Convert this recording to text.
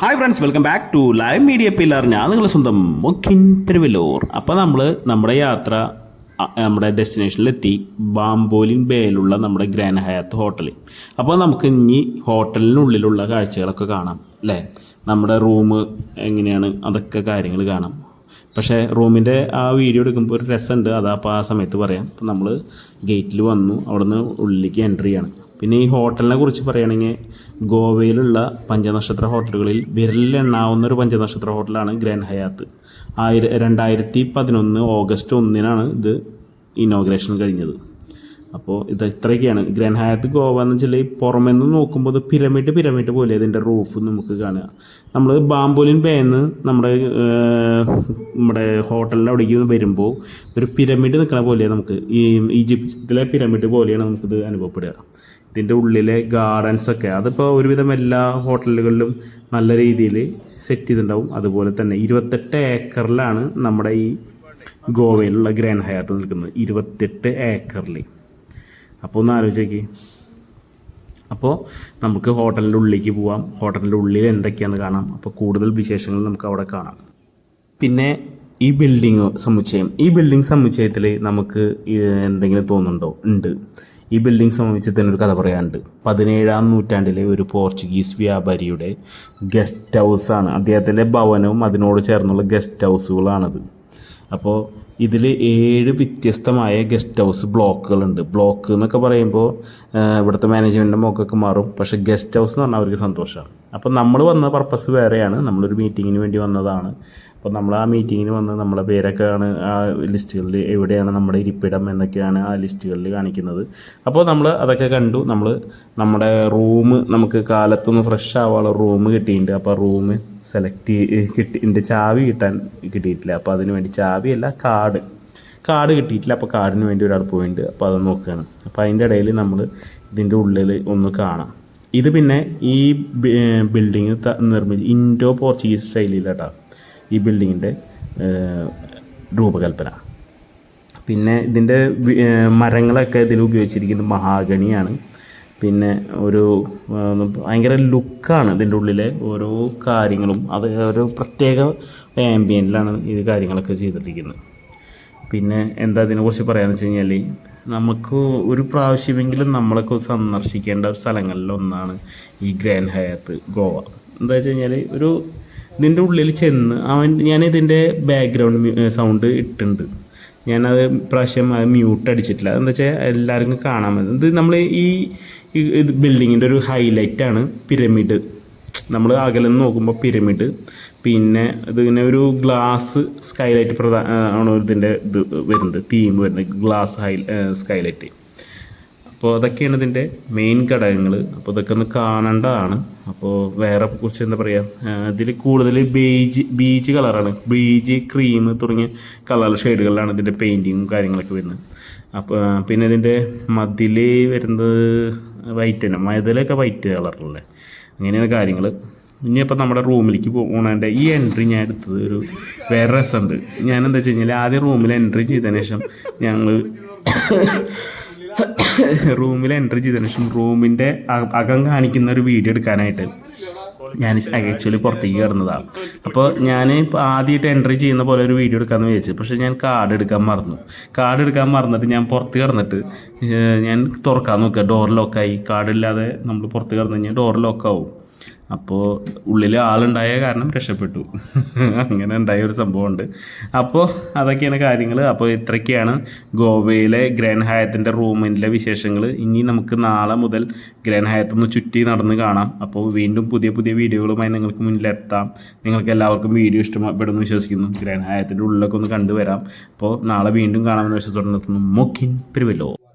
Hi friends welcome back to live media pillar ഞാൻ നിങ്ങളുടെ സ്വന്തം മുഖിൻ പെരുവല്ലൂർ അപ്പോൾ നമ്മൾ നമ്മുടെ യാത്ര നമ്മുടെ ഡെസ്റ്റിനേഷനിലെത്തി ബാംബോലിൻ ബേയിലുള്ള നമ്മുടെ ഗ്രാൻഡ് ഹയാത്ത് ഹോട്ടലിൽ അപ്പോൾ നമുക്ക് ഇനി ഹോട്ടലിനുള്ളിലുള്ള കാഴ്ചകളൊക്കെ കാണാം അല്ലേ? നമ്മുടെ റൂം എങ്ങനെയാണ് അതൊക്കെ കാര്യങ്ങൾ കാണാം. പക്ഷേ റൂമിന്റെ ആ വീഡിയോ എടുക്കുമ്പോൾ ഒരു രസമുണ്ട് അതാ അപ്പോൾ ആ സമയത്ത് പറയാം. അപ്പോൾ നമ്മൾ ഗേറ്റിൽ വന്നു അവിടുന്ന് ഉള്ളിലേക്ക് എൻട്രി ചെയ്യണം. പിന്നെ ഈ ഹോട്ടലിനെ കുറിച്ച് പറയുകയാണെങ്കിൽ ഗോവയിലുള്ള പഞ്ചനക്ഷത്ര ഹോട്ടലുകളിൽ വിരലിലെണ്ണാവുന്ന ഒരു പഞ്ചനക്ഷത്ര ഹോട്ടലാണ് ഗ്രാൻഡ് ഹയാത്ത്. ആയിര രണ്ടായിരത്തി പതിനൊന്ന് ഓഗസ്റ്റ് ഒന്നിനാണ് ഇത് ഇനോഗ്രേഷൻ കഴിഞ്ഞത്. അപ്പോൾ ഇത് ഇത്രയൊക്കെയാണ്. ഗ്രാൻഡ് ഹയാത്ത് ഗോവ എന്ന് വെച്ചാൽ പുറമെ നോക്കുമ്പോൾ ഇത് പിരമിഡ് പിരമിഡ് പോലെ അതിന്റെ റൂഫ് നമുക്ക് കാണുക. നമ്മൾ ബാംബോലിൻ ബേന്ന് നമ്മുടെ നമ്മുടെ ഹോട്ടലിന്റെ അവിടേക്ക് വരുമ്പോൾ ഒരു പിരമിഡ് നിൽക്കുന്ന പോലെയാണ് നമുക്ക് ഈ ഈജിപ്തിലെ പിരമിഡ് പോലെയാണ് നമുക്കിത് അനുഭവപ്പെടുക. ഇതിന്റെ ഉള്ളിലെ ഗാർഡൻസ് ഒക്കെ. അതിപ്പോൾ ഒരുവിധം എല്ലാ ഹോട്ടലുകളിലും നല്ല രീതിയിൽ സെറ്റ് ചെയ്തിട്ടുണ്ടാവും. അതുപോലെ തന്നെ ഇരുപത്തെട്ട് ഏക്കറിലാണ് നമ്മുടെ ഈ ഗോവയിലുള്ള ഗ്രാൻഡ് ഹയാത്ത് നിൽക്കുന്നത്. ഇരുപത്തെട്ട് ഏക്കറിൽ അപ്പോൾ ഒന്ന് ആലോചിച്ചേക്ക്. അപ്പോൾ നമുക്ക് ഹോട്ടലിന്റെ ഉള്ളിലേക്ക് പോവാം. ഹോട്ടലിന്റെ ഉള്ളിൽ എന്തൊക്കെയാണെന്ന് കാണാം. അപ്പോൾ കൂടുതൽ വിശേഷങ്ങൾ നമുക്ക് അവിടെ കാണാം. പിന്നെ ഈ ബിൽഡിങ് സമുച്ചയം. ഈ ബിൽഡിംഗ് സമുച്ചയത്തിൽ നമുക്ക് എന്തെങ്കിലും തോന്നുന്നുണ്ടോ? ഉണ്ട്. ഈ ബിൽഡിംഗ് സംബന്ധിച്ച് തന്നെ ഒരു കഥ പറയാനുണ്ട്. പതിനേഴാം നൂറ്റാണ്ടിലെ ഒരു പോർച്ചുഗീസ് വ്യാപാരിയുടെ ഗസ്റ്റ് ഹൗസാണ് അദ്ദേഹത്തിന്റെ ഭവനവും അതിനോട് ചേർന്നുള്ള ഗസ്റ്റ് ഹൗസുകളാണത് അപ്പോൾ ഇതിൽ ഏഴ് വ്യത്യസ്തമായ ഗസ്റ്റ് ഹൗസ് ബ്ലോക്കുകളുണ്ട് ബ്ലോക്ക് എന്നൊക്കെ പറയുമ്പോൾ ഇവിടുത്തെ മാനേജ്മെന്റിന്റെ മുഖമൊക്കെ മാറും. പക്ഷേ ഗസ്റ്റ് ഹൗസ് എന്ന് പറഞ്ഞാൽ അവർക്ക് സന്തോഷമാണ് അപ്പോൾ നമ്മൾ വന്ന പർപ്പസ് വേറെയാണ്. നമ്മളൊരു മീറ്റിങ്ങിന് വേണ്ടി വന്നതാണ്. അപ്പോൾ നമ്മൾ ആ മീറ്റിങ്ങിന് വന്ന് നമ്മളെ പേരൊക്കെയാണ് ആ ലിസ്റ്റുകളിൽ എവിടെയാണ് നമ്മുടെ ഇരിപ്പിടം എന്നൊക്കെയാണ് ആ ലിസ്റ്റുകളിൽ കാണിക്കുന്നത്. അപ്പോൾ നമ്മൾ അതൊക്കെ കണ്ടു. നമ്മൾ നമ്മുടെ റൂം നമുക്ക് കാലത്തൊന്ന് ഫ്രഷ് ആവാനുള്ള റൂം കിട്ടിയിട്ടുണ്ട്. അപ്പോൾ റൂം സെലക്ട് കിട്ടി എന്റെ ചാവി കിട്ടാൻ കിട്ടിയിട്ടില്ല. അപ്പോൾ അതിനുവേണ്ടി വേണ്ടി ചാവിയല്ല കാർഡ് കാർഡ് കിട്ടിയിട്ടില്ല അപ്പോൾ കാർഡിന് വേണ്ടി ഒരാൾ പോയിട്ടുണ്ട് അപ്പോൾ അത് നോക്കുകയാണ് അപ്പോൾ അതിന്റെ ഇടയിൽ നമ്മൾ ഇതിന്റെ ഉള്ളിൽ ഒന്ന് കാണാം. ഇത് പിന്നെ ഈ ബിൽഡിങ് നിർമ്മിച്ച് ഇൻഡോ പോർച്ചുഗീസ് ശൈലിയിലാട്ടോ ഈ ബിൽഡിങ്ങിന്റെ രൂപകൽപ്പന. പിന്നെ ഇതിന്റെ മരങ്ങളൊക്കെ ഇതിൽ ഉപയോഗിച്ചിരിക്കുന്നത് മഹാഗണിയാണ്. പിന്നെ ഒരു ഭയങ്കര ലുക്കാണ് ഇതിന്റെ ഉള്ളിലെ. ഓരോ കാര്യങ്ങളും അത് ഒരു പ്രത്യേക ആംബിയന്റിലാണ് ഇത് കാര്യങ്ങളൊക്കെ ചെയ്തിട്ടിരിക്കുന്നത്. പിന്നെ എന്താ അതിനെക്കുറിച്ച് പറയാന്ന് വെച്ച് കഴിഞ്ഞാൽ നമുക്ക് ഒരു പ്രാവശ്യമെങ്കിലും നമ്മളൊക്കെ സന്ദർശിക്കേണ്ട ഒരു സ്ഥലങ്ങളിൽ ഒന്നാണ് ഈ ഗ്രാൻഡ് ഹയാത്ത് ഗോവ. എന്താ വെച്ച് കഴിഞ്ഞാൽ ഒരു ഇതിന്റെ ഉള്ളിൽ ചെന്ന് അവൻ ഞാൻ ഇതിന്റെ ബാക്ക്ഗ്രൗണ്ട് സൗണ്ട് ഇട്ടിട്ടുണ്ട്. ഞാനത് പ്രാവശ്യം അത് മ്യൂട്ട് അടിച്ചിട്ടില്ല. എന്താ വെച്ചാൽ എല്ലാവർക്കും കാണാൻ പറ്റും. ഇത് നമ്മൾ ഈ ഇത് ബിൽഡിങ്ങിന്റെ ഒരു ഹൈലൈറ്റാണ് പിരമിഡ്. നമ്മൾ അകലെന്ന് നോക്കുമ്പോൾ പിരമിഡ്. പിന്നെ ഇതിങ്ങനെ ഒരു ഗ്ലാസ് സ്കൈലൈറ്റ് പ്രധാ ആണ് ഇതിന്റെ ഇത് വരുന്നത്? തീം വരുന്നത്. ഗ്ലാസ് ഹൈ സ്കൈലൈറ്റ് അപ്പോൾ അതൊക്കെയാണ് ഇതിന്റെ മെയിൻ ഘടകങ്ങൾ. അപ്പോൾ ഇതൊക്കെ ഒന്ന് കാണേണ്ടതാണ്. അപ്പോൾ വേറെ കുറിച്ച് എന്താ പറയുക ഇതിൽ കൂടുതൽ ബീജ് ബീജ് കളറാണ് ബീജ് ക്രീം തുടങ്ങിയ കളർ ഷെയ്ഡുകളിലാണ് ഇതിന്റെ പെയിന്റിങ്ങും കാര്യങ്ങളൊക്കെ വരുന്നത്. അപ്പോൾ പിന്നെ ഇതിന്റെ മതിൽ വരുന്നത് വൈറ്റ് തന്നെ മതിലൊക്കെ വൈറ്റ് കളറല്ലേ അങ്ങനെയാണ് കാര്യങ്ങൾ ഇനിയിപ്പോൾ നമ്മുടെ റൂമിലേക്ക് പോകണതിന്റെ ഈ എൻട്രി ഞാൻ എടുത്തത് ഒരു വേറെ രസമുണ്ട്. ഞാൻ എന്താ വെച്ച് കഴിഞ്ഞാൽ ആദ്യം റൂമിൽ എൻട്രി ചെയ്തതിന് ശേഷം ഞങ്ങൾ റൂമിൽ എൻട്രി ചെയ്തതിന് ശേഷം റൂമിന്റെ അകം കാണിക്കുന്ന ഒരു വീഡിയോ എടുക്കാനായിട്ട് ഞാൻ ആക്ച്വലി പുറത്തേക്ക് കയറുന്നതാണ് അപ്പോൾ ഞാൻ ഇപ്പോൾ ആദ്യമായിട്ട് എൻട്രി ചെയ്യുന്ന പോലെ ഒരു വീഡിയോ എടുക്കാമെന്ന് വിചാരിച്ചു. പക്ഷേ ഞാൻ കാർഡ് എടുക്കാൻ മറന്നു. കാർഡ് എടുക്കാൻ മറന്നിട്ട് ഞാൻ പുറത്ത് കിടന്നിട്ട് ഞാൻ തുറക്കാൻ നോക്കുക ഡോർ ലോക്കായി കാർഡ് ഇല്ലാതെ നമ്മൾ പുറത്ത് കിടന്നു കഴിഞ്ഞാൽ ഡോർ ലോക്കാവും അപ്പോൾ ഉള്ളിൽ ആളുണ്ടായ കാരണം രക്ഷപ്പെട്ടു. അങ്ങനെ ഉണ്ടായ ഒരു സംഭവമുണ്ട്. അപ്പോൾ അതൊക്കെയാണ് കാര്യങ്ങൾ അപ്പോൾ ഇത്രയൊക്കെയാണ് ഗോവയിലെ ഗ്രാൻഡ് ഹയത്തിന്റെ റൂമിന്റെ വിശേഷങ്ങൾ ഇനി നമുക്ക് നാളെ മുതൽ ഗ്രാൻഡ് ഹയത്തൊന്ന് ചുറ്റി നടന്ന് കാണാം. അപ്പോൾ വീണ്ടും പുതിയ പുതിയ വീഡിയോകളുമായി നിങ്ങൾക്ക് മുന്നിലെത്താം നിങ്ങൾക്ക് എല്ലാവർക്കും വീഡിയോ ഇഷ്ടപ്പെടുന്നു വിശ്വസിക്കുന്നു. ഗ്രാൻഡ് ഹയത്തിന്റെ ഉള്ളിലൊക്കെ ഒന്ന് കണ്ടുവരാം. അപ്പോൾ നാളെ വീണ്ടും കാണാമെന്ന് വിശ്വസിച്ചോണ്ട് തുടർന്നെത്തുന്നു മൊക്കിൻ പെരുവല്ലോ.